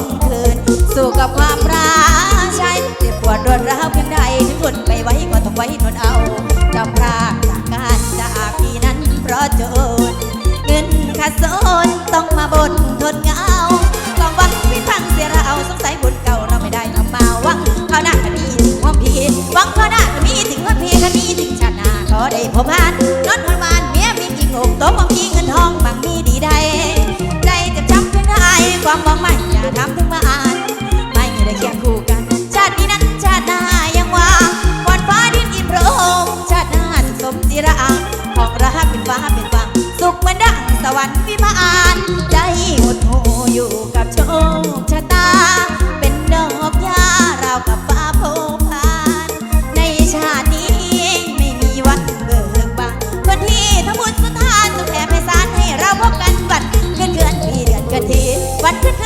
มคืน สู้กับความร้ายใจเจ็บปวดรวดร้าวเพียงใดถึงอนไปไว้ก็ต้องไว้ทนเอาจำพรากจากการจากพี่นั้นเพราะโจรเงินขาดโซนต้องมาบนทนเงาต้องวันพิพังเสียเราสงสัยบนเก่าเราไม่ได้ทำมาวังเขาหน้าก็มีถึงว่าพี่วังเขาหน้าก็มีถึงว่าพี่ก็มีถึงชาติหน้าขอได้พบพัน วาไม่อย่าทำถึงมาอ่านไม่ได้เคียงคู่กัน ชาตินี้นั้นชาติหน้ายังว่างวันฟ้าดินอิ่มโรงชาติหน้าสุขสมจิระอังของรักเป็นฟ้าเป็นฟังสุขเหมือนดังสวรรค์วิมานใจ วัดพฤหั